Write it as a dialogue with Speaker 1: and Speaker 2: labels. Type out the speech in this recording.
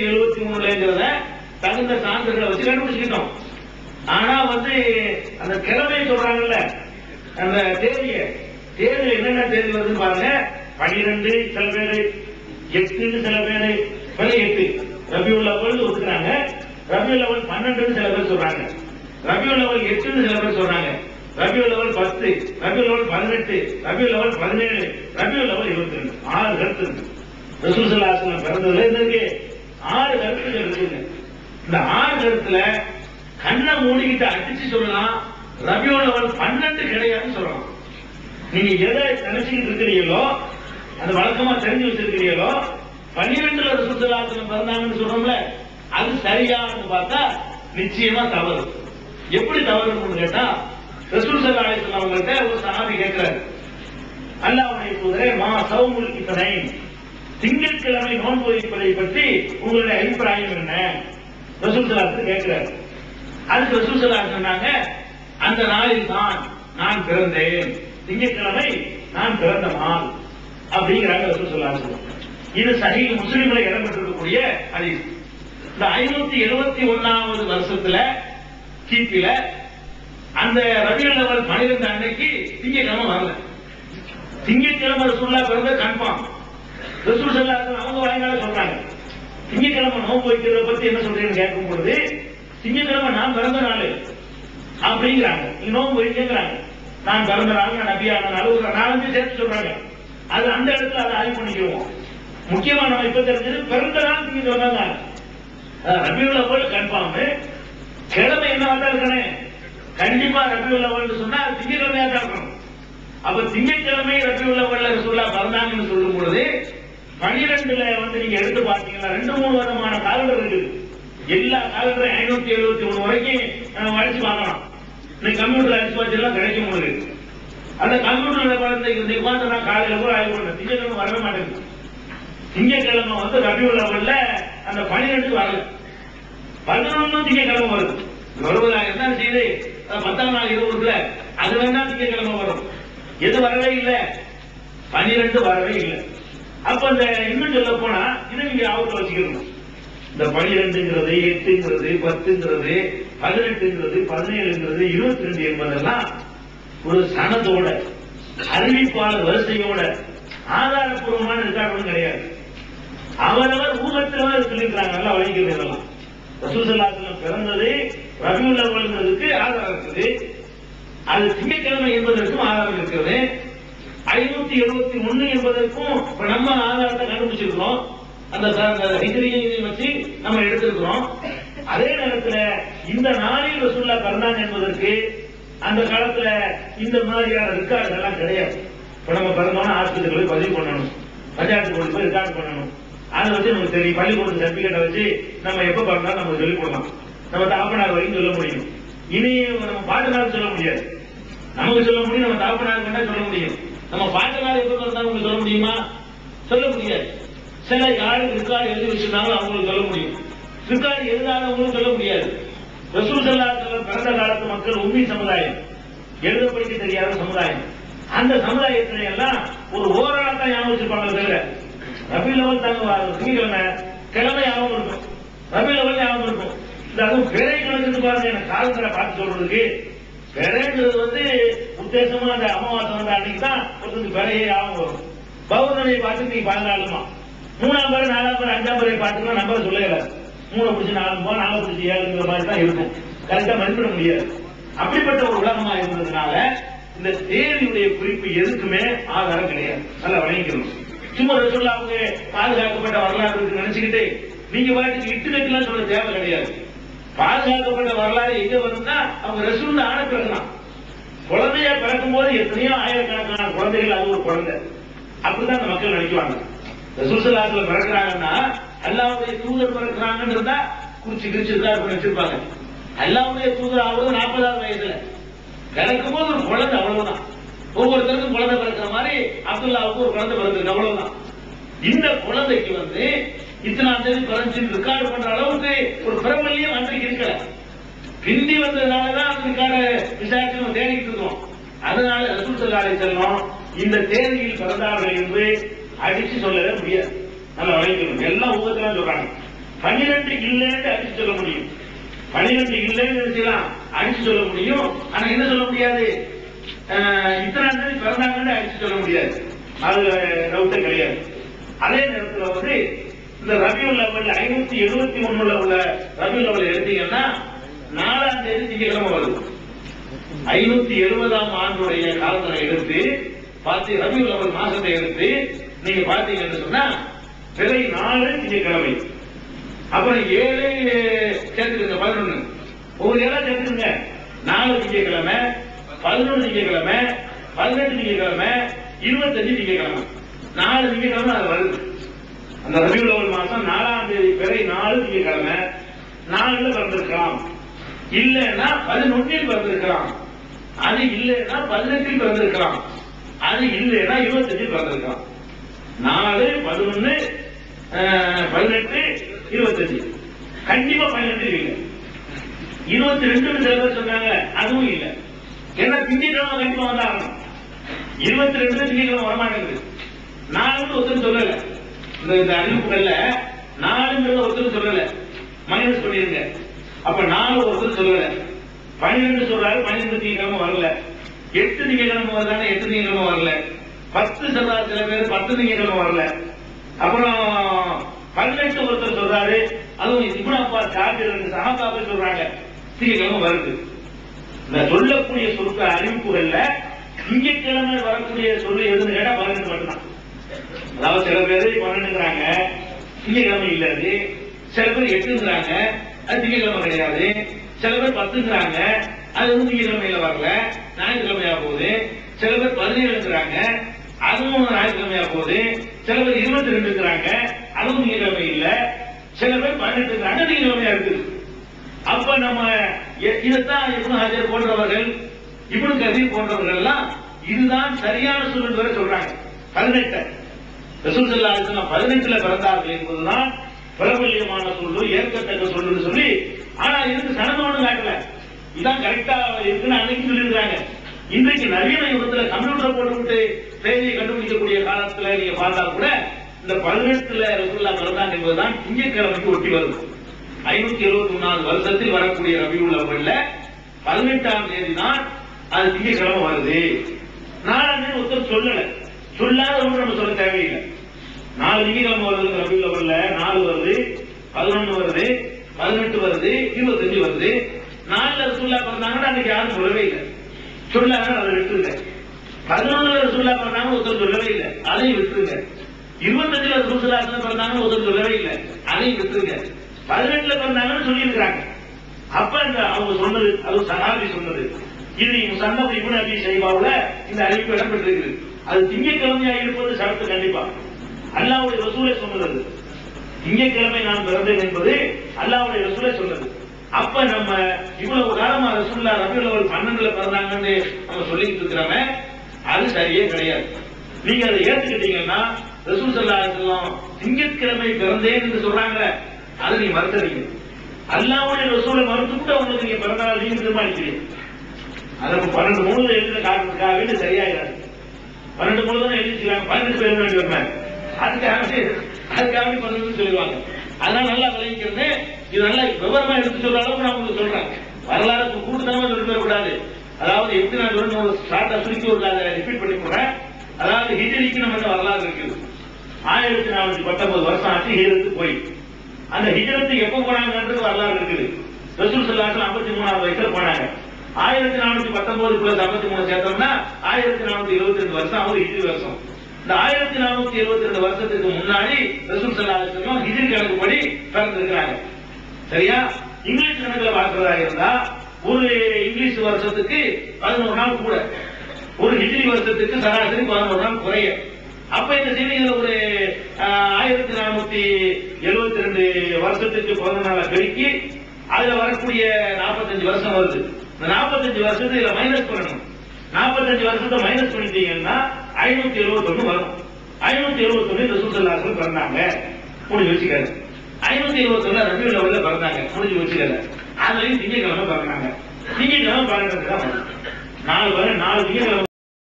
Speaker 1: எழுபத்தி மூணுலங்கிறத தகுந்த சான்றுகளை வச்சு கண்டுபிடிச்சுக்கிட்டோம். ஆனா வந்து அந்த கிழமை சொல்றாங்கல்ல அந்த தேதிய. தேதி என்னென்ன தேதி வருதுன்னு பாருங்க. பனிரெண்டு சில பேர் எட்டுன்னு சில பேர் பிறகு எட்டு ரபியுல் லெவல் ஒதுக்குறாங்க. ரபியுல் லெவல் பன்னெண்டுன்னு சில பேர் சொல்றாங்க. ரபியுல் லெவல் எட்டுன்னு சில பேர் சொல்றாங்க. ரபியுல் லெவல் பத்து. ரபியுல் லெவல் பதினெட்டு. ரபியுல் லெவல் பதினேழு. ரபியுல் லெவல் இருபத்தி ரெண்டு. ஆறு கருத்து இருக்கு. ரசூல் ஸல்லல்லாஹு பிறந்ததுல இருந்து இருக்கு. ஆறு கருத்துகள் இருக்குங்க இந்த ஆறு கருத்துல கண்ணை மூடிக்கிட்டு அடிச்சு சொல்லலாம் ரபியுல் லெவல் பன்னெண்டு கிடையாதுன்னு சொல்லலாம். நீங்க எதை நினைச்சுக்கிட்டு இருக்கிறீங்களோ அது வழக்கமா தெரிஞ்சு வச்சிருக்கிறீங்களோ பன்னிரெண்டுல சுற்றுலாத்துல பிறந்தாங்கன்னு சொல்றோம்ல அது சரியான்னு பார்த்தா நிச்சயமா தவறு. எப்படி தவறுன்னு கேட்டா ரசூல் சல்லா அலிஸ்லாம் அவங்கள்ட்ட ஒரு சஹாபி கேட்கிறாரு. அல்லாவுடைய தூதரே மா சௌமுல் இத்தனை திங்கட்கிழமை நோன்பு வைப்பதை பற்றி உங்களுடைய அபிப்பிராயம் என்ன? ரசூல் கேட்கிறார். அதுக்கு ரசூசலா சொன்னாங்க அந்த நாளில் தான் நான் பிறந்தேன். திங்கட்கிழமை நான் பிறந்த நாள். அப்படிங்கிறாங்க ரசூசலா இது சஹீஹ் முஸ்லிம்ல இடம்பெற்றிருக்கக்கூடிய அதிகம் இந்த ஐநூத்தி எழுபத்தி ஒன்னாவது வருஷத்துல கிபில அந்த ரபியுல் லெவல் பனிரெண்டு அன்னைக்கு திங்கட்கிழமை வரல. திங்கட்கிழமை ரசூல்லா பிறந்த கன்ஃபார்ம். ரசூல் ஸல்லல்லாஹு அவங்க வாய்னால சொல்றாங்க. திங்கக்கிழமை நோன்பு வைக்கிறத பத்தி என்ன சொல்றீங்கன்னு கேட்கும் பொழுது திங்கட்கிழமை நான் பிறந்த நாள் அப்படிங்கிறாங்க. நீ நோன்பு வைக்கிறாங்க நான் பிறந்த நாள் நான் நபியான நாள் ஒரு நாலஞ்சு சேர்த்து சொல்றாங்க. அது அந்த இடத்துல அதை ஆய்வு பண்ணிக்கிடுவோம். முக்கியமா நம்ம இப்ப தெரிஞ்சது பிறந்த நாள் திங்கட்கிழமை தான் ரபியுல் அவ்வல் கன்ஃபார்ம். கிழமை என்னவா தான் இருக்கணும்? கண்டிப்பா ரபியுல் அவ்வல் சொன்னா அது திங்கட்கிழமையா தான் இருக்கணும். அப்ப திங்கட்கிழமை ரபியுல் அவ்வல்ல ரசூல்லா பிறந்தாங்கன்னு சொல்லும் பொழுது பனிரெண்டுல வந்து நீங்க எடுத்து பார்த்தீங்கன்னா ரெண்டு மூணு விதமான காலங்கள் இருக்குது. எல்லா காலங்களும் ஐநூத்தி எழுபத்தி மூணு வரைக்கும் வரைச்சு பார்க்கலாம். இன்னைக்கு கம்ப்யூட்டர் அடிச்சு வச்சு எல்லாம் கிடைக்க முடியுது அந்த கம்ப்யூட்டர்ல குழந்தை இந்த உட்காந்து நான் காலையில கூட ஆய்வு பண்ணேன் திங்கக்கிழமை வரவே மாட்டேங்குது. திங்கக்கிழமை வந்து ரபியுல் அவ்வல்ல அந்த பனிரெண்டு வரல. பதினொன்னும் திங்கக்கிழமை வருது. வருவதாயிரம் தான் செய்யுது பத்தாம் நாள் இருபதுல அது வேணா திங்கக்கிழமை வரும். எது வரவே இல்லை? பனிரெண்டு வரவே இல்லை. அப்ப இந்த இன்னும் சொல்ல போனா இதை நீங்க ஆபத்துல வச்சுக்கணும். இந்த பனிரெண்டுங்கிறது எட்டுங்கிறது பத்துங்கிறது பதினெட்டுங்கிறது பதினேழுங்கிறது இருபத்தி ரெண்டு என்பதெல்லாம் ஒரு சனத்தோட அறிவிப்பாளர் வரிசையோட ஆதாரப்பூர்வமான ரெக்கார்டும் கிடையாது. அவரவர் ஊகத்தில் சொல்லியிருக்காங்க நல்லா வழங்கிக்கிறது இதெல்லாம் ரசூசல்லாசலம் பிறந்தது ரபியுல் அவ்வளவுக்கு ஆதாரம் இருக்குது. அது திங்கட்கிழமை என்பதற்கும் ஆதாரம் இருக்கிறது. ஐநூத்தி எழுபத்தி ஒண்ணு என்பதற்கும் இப்ப நம்ம ஆதாரத்தை கண்டுபிடிச்சிருக்கிறோம். அந்த ச- அந்த வச்சு நம்ம எடுத்திருக்கிறோம். அதே நேரத்துல இந்த நாளில் ரசூல்லா பிறந்தான் என்பதற்கு அந்த காலத்துல இந்த மாதிரியான ரெக்கார்டு எல்லாம் கிடையாது. இப்ப நம்ம பிறந்தோம்னா ஆஸ்பத்திரி போய் பதிவு பண்ணணும். பஞ்சாயத்து போய் போய் ரெக்கார்டு பண்ணணும். அதை வச்சு நமக்கு தெரியும். பள்ளிக்கூடம் சர்டிபிகேட்டை வச்சு நம்ம எப்ப பிறந்தாலும் நம்ம சொல்லிக் கொடுக்கலாம். நம்ம தாப்பனார் வரைக்கும் சொல்ல முடியும். இனி நம்ம பாட்டனார் சொல்ல முடியாது. நமக்கு சொல்ல முடியும் நம்ம தாப்பனார் வேணா சொல்ல முடியும். நம்ம பாட்டனார் எப்படி பிறந்தாலும் சொல்ல முடியுமா? சொல்ல முடியாது. சில யாருக்கு ரிக்கார்டு எழுதி வச்சிருந்தாங்களோ அவங்களுக்கு சொல்ல முடியும். ரிக்கார்டு எழுதாதவங்களும் சொல்ல முடியாது. ரசூல் ஸல்லல்லாஹு பிறந்த காலத்து மக்கள் உண்மை சமுதாயம். எழுத படிக்க தெரியாத சமுதாயம். அந்த சமுதாயத்துல எல்லாம் ஒரு ஓராளத்தான் தான் ஞாபகம் வச்சிருப்பாங்க தவிர ரபி லெவல் தாங்க திங்கக்கிழமை கிழமை ஞாபகம் இருக்கும். ரபி லெவல் ஞாபகம் இருக்கும். இந்த அதுவும் பிறை கணக்கு பாருங்க எனக்கு காலத்தில் பார்த்து சொல்றதுக்கு. பிறைங்கிறது வந்து உத்தேசமா அந்த அமாவாசை வந்த அன்னைக்கு தான் ஒருத்தருக்கு விரையே ஆகும் வரும். பௌர்ணமியை பார்த்து நீ பதினாலுமா மூணாம் பேர் நாலாம் பேர் அஞ்சாம் பேரை பார்த்துக்கலாம் நம்ம சொல்லல மூணு பிடிச்சி நாலு போ நாலு பிடிச்சி ஏழுங்கிற மாதிரி தான் இருக்கும். கரெக்டா மதிப்பிட முடியாது. அப்படிப்பட்ட ஒரு உலகமா இருந்ததுனால இந்த தேதியுடைய குறிப்பு எதுக்குமே ஆதாரம் கிடையாது. நல்லா வழங்கிக்கணும் சும்மா ரசூல்லாவுக்கு பாதுகாக்கப்பட்ட வரலாறு நினைச்சுக்கிட்டு நீங்க வாட்டுக்கு இட்டு கட்டுலாம் சொல்ல தேவை கிடையாது. பாதுகாக்கப்பட்ட வரலாறு எங்க வரும்னா அவங்க ரசூல் ஆன பிறகுதான். குழந்தைய பிறக்கும் போது எத்தனையோ ஆயிரக்கணக்கான குழந்தைகள் அது ஒரு குழந்தை. அப்படிதான் அந்த மக்கள் நினைக்குவாங்க. ரசூசலாத்துல பிறக்கிறாங்கன்னா அல்லாவுடைய தூதர் பிறக்கிறாங்கன்னு இருந்தா குறிச்சு கிரிச்சு இருக்கா நினைச்சிருப்பாங்க. அல்லாவுடைய தூதர் ஆகுறது நாற்பதாவது வயசுல பிறக்கும் போது ஒரு குழந்தை அவ்வளவுதான். ஒவ்வொருத்தருக்கும் குழந்தை பிறக்கிற மாதிரி அப்துல்லாவுக்கு ஒரு குழந்தை பிறந்திருக்கு அவ்வளவுதான். இந்த குழந்தைக்கு வந்து இத்தனாம் தேதி பிறந்துச்சு ரெக்கார்டு பண்ற அளவுக்கு ஒரு பிரபல்யம் அன்றைக்கு இருக்கல. பிந்தி வந்ததுனாலதான் அதுக்கான விசாரிச்சு நம்ம தேடிட்டு இருக்கோம். அதனால ரசூல் சல்லா இந்த தேதியில் பிறந்தார்கள் என்று அடிச்சு சொல்லவே முடியாது. நல்லா வழங்கிக்கணும் எல்லாம் ஊகத்திலும் சொல்றாங்க. பன்னிரெண்டு இல்லைன்னு அடிச்சு சொல்ல முடியும். பன்னிரெண்டு இல்லைன்னு நினைச்சலாம் அடிச்சு சொல்ல முடியும். ஆனா என்ன சொல்ல முடியாது? இத்தனாம் தேதி பிறந்தாங்கன்னு அடிச்சு சொல்ல முடியாது. அது டவுட்டே கிடையாது. அதே நேரத்தில் வந்து இந்த ரபியுல் லெவல் ஐநூத்தி எழுபத்தி ஒண்ணுல உள்ள ரபியுல் லெவல் எடுத்தீங்கன்னா நாலாம் தேதி திங்கக்கிழமை வருது. ஐநூத்தி எழுபதாம் ஆண்டுடைய காலத்தை எடுத்து பார்த்து ரபியுல் லெவல் மாசத்தை எடுத்து நீங்க பாத்தீங்கன்னு சொன்னா பிறை நாலு திங்கக்கிழமை அப்புறம் ஏழு சேர்த்துருங்க பதினொன்னு. ஒவ்வொரு ஏழா சேர்த்துருங்க நாலு திங்கக்கிழமை பதினொன்று திங்கக்கிழமை பதினெட்டு திங்கக்கிழமை இருபத்தஞ்சு திங்கக்கிழமை நாலு திங்கக்கிழமை அது வருது. அந்த ரபியுல் மாசம் நாலாம் தேதி பிறை நாலு திங்கக்கிழமை நாலுல பிறந்திருக்கலாம் இல்லைன்னா பதினொன்னில் பிறந்திருக்கலாம் அது இல்லைன்னா பதினெட்டில் பிறந்திருக்கலாம் அது இல்லைன்னா இருபத்தஞ்சில் பிறந்திருக்கலாம் நாலு பதினொன்னு பதினெட்டு இருபத்தஞ்சு. கண்டிப்பா பதினெட்டு இல்லை. இருபத்தி ரெண்டு சில பேர் சொன்னாங்க அதுவும் இல்லை. ஏன்னா திங்கக்கிழமை கண்டிப்பா வந்தாகணும். இருபத்தி ரெண்டு திங்கக்கிழமை வரமாட்டேங்குது. நாலு ஒத்து இந்த இந்த அறிவிப்புகள்ல நாலுங்கிறத ஒருத்தர் சொல்லல. மைனஸ் பண்ணிருங்க. அப்ப நாலு ஒருத்தர் சொல்லல. பன்னிரெண்டு சொல்றாரு பன்னிரெண்டு திங்கக்கிழமை வரல. எட்டு திங்கக்கிழமை வருதானே எட்டு திங்கக்கிழமை வரல. பத்து சொல்றாரு சில பேர் பத்து திங்கக்கிழமை வரல. அப்புறம் பதினெட்டு ஒருத்தர் சொல்றாரு அதுவும் இப்னு அப்பா காபி ரெண்டு சகாபாக்கள் சொல்றாங்க திங்கக்கிழமை வருது. இந்த சொல்லக்கூடிய சொற்க அறிவிப்புகள்ல திங்கக்கிழமை வரக்கூடிய சொல்லு எதுன்னு கேட்டா பதினெட்டு மட்டும்தான். அதாவது சில பேர் பன்னெண்டுங்கிறாங்க திங்கக்கிழமை இல்ல அது சில பேர் எட்டுங்கிறாங்க அது திங்கக்கிழமை கிடையாது. சில பேர் பத்துங்கிறாங்க அது வந்து திங்கக்கிழமையில வரல ஞாயிற்றுக்கிழமையா போகுது. சில பேர் பதினேழுங்கிறாங்க அதுவும் ஞாயிற்றுக்கிழமையா போகுது. சில பேர் இருபத்தி ரெண்டுங்கிறாங்க அதுவும் திங்கக்கிழமை இல்ல. சில பேர் பதினெட்டுங்கிறாங்க திங்கக்கிழமையா இருக்குது அப்ப நம்ம எ- இதைத்தான் இப்னு ஹஜர் போன்றவர்கள் இப்னு கதீர் போன்றவர்கள் எல்லாம் இதுதான் சரியான சூழல் வரை சொல்றாங்க. பதினெட்டு. ரசூல் ஸல்லல்லாஹு பதினெட்டுல பிறந்தார்கள் என்பதுதான் பிரபல்யமான சொல்லு ஏற்கத்தக்க சொல்லுன்னு சொல்லி ஆனா இதுக்கு சனதோடு காட்டல. இதான் கரெக்டா இருக்குன்னு அன்னைக்கு சொல்லியிருக்காங்க இன்றைக்கு நவீன யுகத்துல கம்ப்யூட்டர் போட்டுவிட்டு செய்தியை கண்டுபிடிக்கக்கூடிய காலத்துல நீங்க பார்த்தா கூட இந்த பதினெட்டுல ரசூல்லா பிறந்தாங்க என்பதுதான் திங்கக்கிழமைக்கு ஒட்டி வருது ஐநூத்தி எழுபத்தி மூணாவது வருஷத்தில் வரக்கூடிய ரவி அவ்வல்ல பதினெட்டாம் தேதி தான் அது திங்கக்கிழமை வருது. நாலாம் தேதி ஒருத்தர் சொல்லல. சொல்லாத ஒன்று நம்ம சொல்ல தேவையில்லை. நாலு திங்கக்கிழமை வருது ரபியுல் அவ்வல்ல நாலு வருது பதினொன்னு வருது பதினெட்டு வருது இருபத்தஞ்சு வருது. நாலுல ரசூல்லா பிறந்தாங்கன்னா அன்னைக்கு யாரும் சொல்லவே இல்லை. சொல்லாங்க அதை விட்டுருங்க. பதினொன்னுல ரசூல்லா பிறந்தாங்க ஒருத்தர் சொல்லவே இல்லை. அதையும் விட்டுருங்க. இருபத்தஞ்சுல ரசூல்லா பிறந்தாங்க ஒருத்தர் சொல்லவே இல்லை. அதையும் விட்டுருங்க. பதினெட்டுல பிறந்தாங்கன்னு சொல்லியிருக்கிறாங்க. அப்ப இந்த அவங்க சொன்னது அது சகாபி சொன்னது. இது சன்னது இப்னு அபி ஷைபாவுல இந்த அறிவிப்பு இடம்பெற்றிருக்குது. அது திங்கட்கிழமையா இருப்பது சரத்து கண்டிப்பா. அல்லாவுடைய ரசூலை சொன்னது. அது. திங்கட்கிழமை நான் பிறந்தேன் என்பது அல்லாவுடைய ரசூலை சொன்னது. அப்ப நம்ம இவ்வளவு காலமா ரசூல்லா ரபியுல் அவல் பன்னெண்டுல பிறந்தாங்கன்னு நம்ம சொல்லிட்டு இருக்கிறோமே அது சரியே கிடையாது. நீங்க அதை ஏத்துக்கிட்டீங்கன்னா ரசூல் சல்லா இருக்கலாம் திங்கட்கிழமை பிறந்தேன் என்று சொல்றாங்க. அதை நீங்க மறுத்துறீங்க அல்லாவுடைய ரசூலை மறுத்துட்டு உங்களுக்கு நீங்க பிறந்த நாள் நீங்க தீர்மானிக்கிறீங்க. அதை பன்னெண்டு மூணு எழுதின காரணத்துக்காக வேண்டி சரியாயிடாது. பன்னெண்டு மூணு தான் எழுதிக்கிறாங்க பன்னெண்டு பேர் வேண்டி வருவாங்க அதுக்காக அதுக்காக வேண்டி சொல்லுவாங்க அதெல்லாம் நல்லா விளைவிக்கிறது இது நல்லா விவரமா எடுத்து சொல்ற அளவுக்கு நான் உங்களுக்கு சொல்றேன். வரலாறு கூட்டுத்தனமா சொல்லிட்டு கூடாது. அதாவது எப்படி நான் சொல்லணும் ஒரு ஷார்ட்டா சுருக்கி ஒரு அதை ரிப்பீட் பண்ணி போறேன் அதாவது ஹிஜரிக்கு நம்ம வரலாறு இருக்குது. ஆயிரத்தி நானூத்தி பத்தொன்பது வருஷம் ஆச்சு ஹீரத்து போய். அந்த ஹிஜரத்துக்கு எப்ப போனாங்கன்றது வரலாறு இருக்குது. ரசூல் சல்லாசன் ஐம்பத்தி மூணாவது வயசுல போனாங்க. ஆயிரத்தி நானூத்தி பத்தொன்பது பிளஸ் ஐம்பத்தி மூணு சேர்த்தோம்னா ஆயிரத்தி நானூத்தி இருபத்தி ரெண்டு வருஷம் அவர் ஹிஜ்ரி வருஷம். இந்த ஆயிரத்தி நானூத்தி இருபத்தி ரெண்டு வருஷத்துக்கு முன்னாடி ரசூல் சல்லாசனம் ஹிஜ்ரி கணக்குப்படி பிறந்திருக்கிறாங்க. சரியா? இங்கிலீஷ் கணக்குல பார்க்கிறதா இருந்தா ஒரு இங்கிலீஷ் வருஷத்துக்கு பதினோரு நாள் கூட. ஒரு ஹிஜிரி வருஷத்துக்கு சராசரி பதினோரு நாள் குறைய. அப்ப இந்த செய்தியில ஒரு ஆயிரத்தி நானூத்தி எழுபத்தி ரெண்டு வருஷத்துக்கு பதினொரு நாளை பெருக்கி அதுல வரக்கூடிய நாற்பத்தஞ்சு வருஷம் வருது. இந்த நாற்பத்தஞ்சு வருஷத்தை இதுல மைனஸ் பண்ணணும். நாற்பத்தஞ்சு வருஷத்தை மைனஸ் பண்ணிட்டீங்கன்னா ஐநூத்தி எழுபத்தொன்னு வரும். ஐநூத்தி எழுபத்தொன்னு இந்த சுற்றுலாசல் பிறந்தாங்க. முடிஞ்சு வச்சுக்காரு ஐநூத்தி எழுபத்தொன்னு ரபி லெவல்ல பிறந்தாங்க. முடிஞ்சு வச்சுக்கல அதுலயும் திங்கக்கிழமை பிறந்தாங்க. திங்கக்கிழமை பன்னெண்டு நாலு பேர் நாலு திங்கக்கிழமை